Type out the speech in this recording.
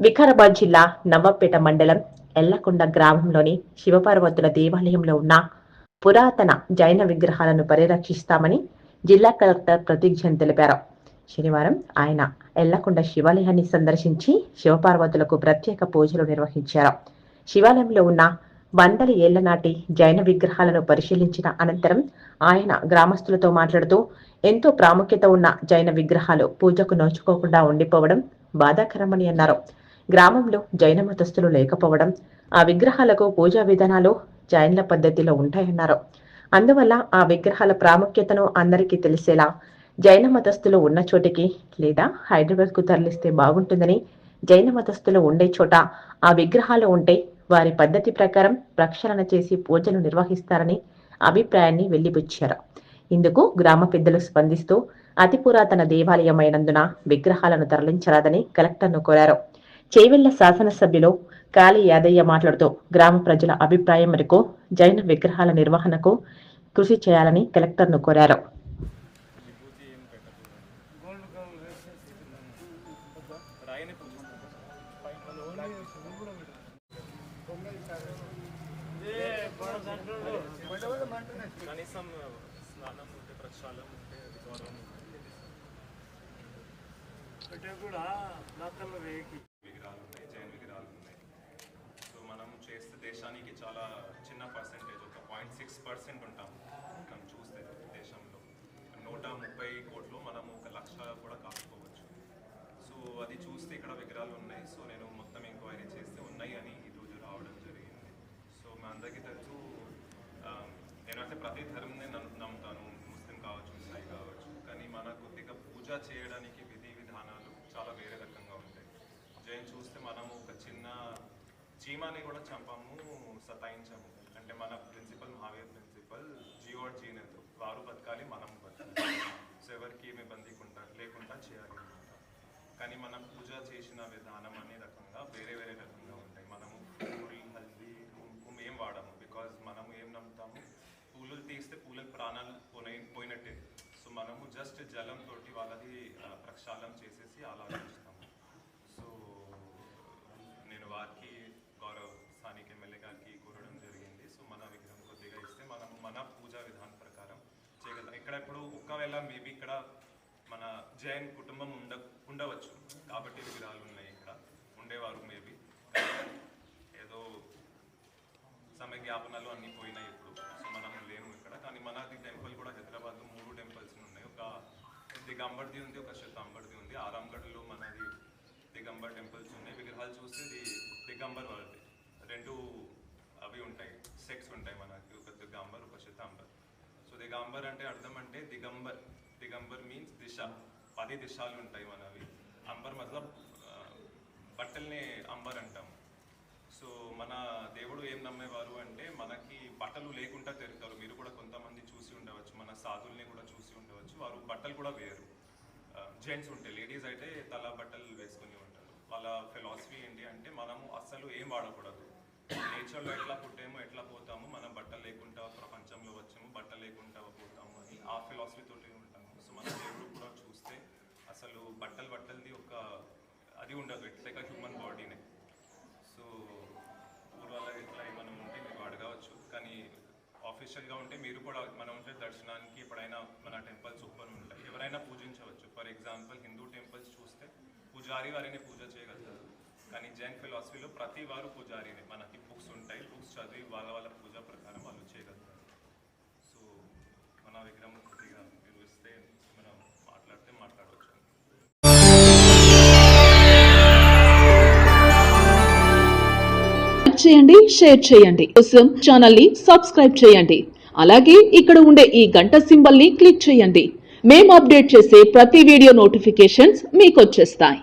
వికారాబాద్ జిల్లా నవ్వంపేట మండలం ఎల్లకొండ గ్రామంలోని శివపార్వతుల దేవాలయంలో ఉన్న పురాతన జైన విగ్రహాలను పరిరక్షిస్తామని జిల్లా కలెక్టర్ ప్రతీక్ తెలిపారు. శనివారం ఆయన ఎల్లకొండ శివాలయాన్ని సందర్శించి శివపార్వతులకు ప్రత్యేక పూజలు నిర్వహించారు. శివాలయంలో ఉన్న వందల ఏళ్ళ నాటి జైన విగ్రహాలను పరిశీలించిన అనంతరం ఆయన గ్రామస్తులతో మాట్లాడుతూ ఎంతో ప్రాముఖ్యత ఉన్న జైన విగ్రహాలు పూజకు నోచుకోకుండా ఉండిపోవడం బాధాకరమని అన్నారు. గ్రామంలో జైన మతస్థులు లేకపోవడం ఆ విగ్రహాలకు పూజా విధానాలు జైన్ల పద్ధతిలో ఉంటాయన్నారు. అందువల్ల ఆ విగ్రహాల ప్రాముఖ్యతను అందరికీ తెలిసేలా జైన మతస్థులు ఉన్న చోటికి లేదా హైదరాబాద్కు తరలిస్తే బాగుంటుందని జైన మతస్థులు ఉండే చోట ఆ విగ్రహాలు ఉంటే వారి పద్ధతి ప్రకారం ప్రక్షాళన చేసి పూజలు నిర్వహిస్తారని అభిప్రాయాన్ని వెళ్ళిబుచ్చారు ఇందుకు గ్రామ పెద్దలు స్పందిస్తూ అతి పురాతన దేవాలయమైనందున విగ్రహాలను తరలించరాదని కలెక్టర్ను కోరారు. చేవెళ్ళ శాసనసభ్యులు కాళీ యాదయ్య మాట్లాడుతూ గ్రామ ప్రజల అభిప్రాయం మేరకు జైన విగ్రహాల నిర్వహణకు కృషి చేయాలని కలెక్టర్ను కోరారు. కనీసం స్నానం ఉంటే ప్రక్షాళన ఉంటే అది గౌరవం సిక్స్ పర్సెంట్ ఉంటాం. మనం చూస్తే దేశంలో. నూట ముప్పై కోట్లు మనం ఒక లక్ష కూడా కాకపోవచ్చు. సో అది చూస్తే ఇక్కడ విగ్రహాలు ఉన్నాయి. సో నేను మొత్తం ఎంక్వైరీ చేస్తే ఉన్నాయి అని ఈరోజు రావడం జరిగింది. సో మా అందరికీ తెలుసు ఆ, నేనైతే ప్రతి ధర్మంని నమ్ముతాను. ముస్లిం కావచ్చు సాయి కావచ్చు. కానీ మన కొద్దిగా పూజ చేయడానికి విధి విధానాలు చాలా వేరే రకంగా ఉంటాయి. జైన్ చూస్తే మనము ఒక చిన్న చీమాని కూడా చంపాము. వారు బతకాలి మనం బతకాలి సో ఎవరికి ఏమి ఇబ్బంది లేకుండా చేయాలి అనమాట కానీ మనం పూజ చేసిన విధానం అనే రకంగా వేరే వేరే రకంగా ఉంటాయి. మనము పూరి హల్దీ కుంకుమ ఏం వాడము. బికాజ్ మనము ఏం నమ్ముతాము? పూలు తీస్తే పూలకు ప్రాణాలు పోయి పోయినట్టే. సో మనము జస్ట్ జలంతో వాళ్ళది ప్రక్షాళం ప్రక్షాళన చేసేసి అలా ఒకవేళ మేబీ ఇక్కడ మన జైన్ కుటుంబం ఉండ ఉండవచ్చు. కాబట్టి విగ్రహాలు ఉన్నాయి ఇక్కడ. ఉండేవారు మేబీ. ఏదో సమయ జ్ఞాపనలు అన్నీ పోయినాయి ఇప్పుడు. సో మనం లేము ఇక్కడ. కానీ మనది టెంపుల్ కూడా హైదరాబాద్లో మూడు టెంపుల్స్ ఉన్నాయి. ఒక దిగంబర్ది ఉంది ఒక శతాంబర్ది ఉంది. ఆరాంగఢ్లో మనది దిగంబర్ టెంపుల్స్ ఉన్నాయి. విగ్రహాలు చూస్తే ఇది దిగంబర్ వాళ్ళది. రెండు అవి ఉంటాయి సెక్స్ ఉంటాయి మనకి ఒక దిగంబర్ ఒక శతాంబర్ సో దిగంబర్ అంటే అర్థం అంటే దిగంబర్. దిగంబర్ మీన్స్ దిశ. పది దిశాలు ఉంటాయి మనవి. అంబర్ మతలబ్ బట్టల్ని అంబర్ అంటాం. సో మన దేవుడు ఏం నమ్మేవారు అంటే మనకి బట్టలు లేకుండా తిరుగుతారు మీరు కూడా కొంతమంది చూసి ఉండవచ్చు. మన సాధుల్ని కూడా చూసి ఉండవచ్చు. వారు బట్టలు కూడా వేరు జెంట్స్ ఉంటే లేడీస్ అయితే తల బట్టలు వేసుకుని ఉంటారు. వాళ్ళ ఫిలాసఫీ ఏంటి అంటే మనము అస్సలు ఏం వాడకూడదు. నేచర్లో ఎట్లా పుట్టేమో ఎట్లా పోతాము మనం బట్టలు లేకుండా ప్రపంచంలో వచ్చాము బట్ట లేకుండా పోతాము అని ఆ ఫిలాసఫీ తోటి ఉంటాము. సో మన దేవుడు కూడా చూస్తే అసలు బట్టలు బట్టలది ఒక అది ఉండదు. ఇట్స్ లైక్ హ్యూమన్ బాడీనే సో పూర్వాల ఇట్లా ఏమైనా ఉంటే మీరు అడగవచ్చు. కానీ ఆఫీషియల్గా ఉంటే మీరు కూడా మనం ఉంటే దర్శనానికి ఎప్పుడైనా మన టెంపుల్స్ ఓపెన్ ఉంటాయి. ఎవరైనా పూజించవచ్చు. ఫర్ ఎగ్జాంపుల్ హిందూ టెంపుల్స్ చూస్తే పూజారి వారిని పూజ చేయగలుగుతారు. కానీ జైన్ ఫిలాసఫీలో ప్రతి వారు పూజారిని. మనకి బుక్స్ ఉంటాయి బుక్స్ చదివి వాళ్ళ వాళ్ళ పూజ ప్రకారం వాళ్ళు చేయగలుగుతారు సో మన విగ్రహం కొద్దిగా మీరు ఇస్తే మనం మాట్లాడితే మాట్లాడవచ్చు. చేయండి షేర్ చేయండి. కోసం ఛానల్ని సబ్స్క్రైబ్ చేయండి. అలాగే ఇక్కడ ఉండే ఈ గంట సింబల్ని క్లిక్ చేయండి. మేము అప్డేట్ చేసే ప్రతి వీడియో నోటిఫికేషన్స్ మీకు వచ్చేస్తాయి.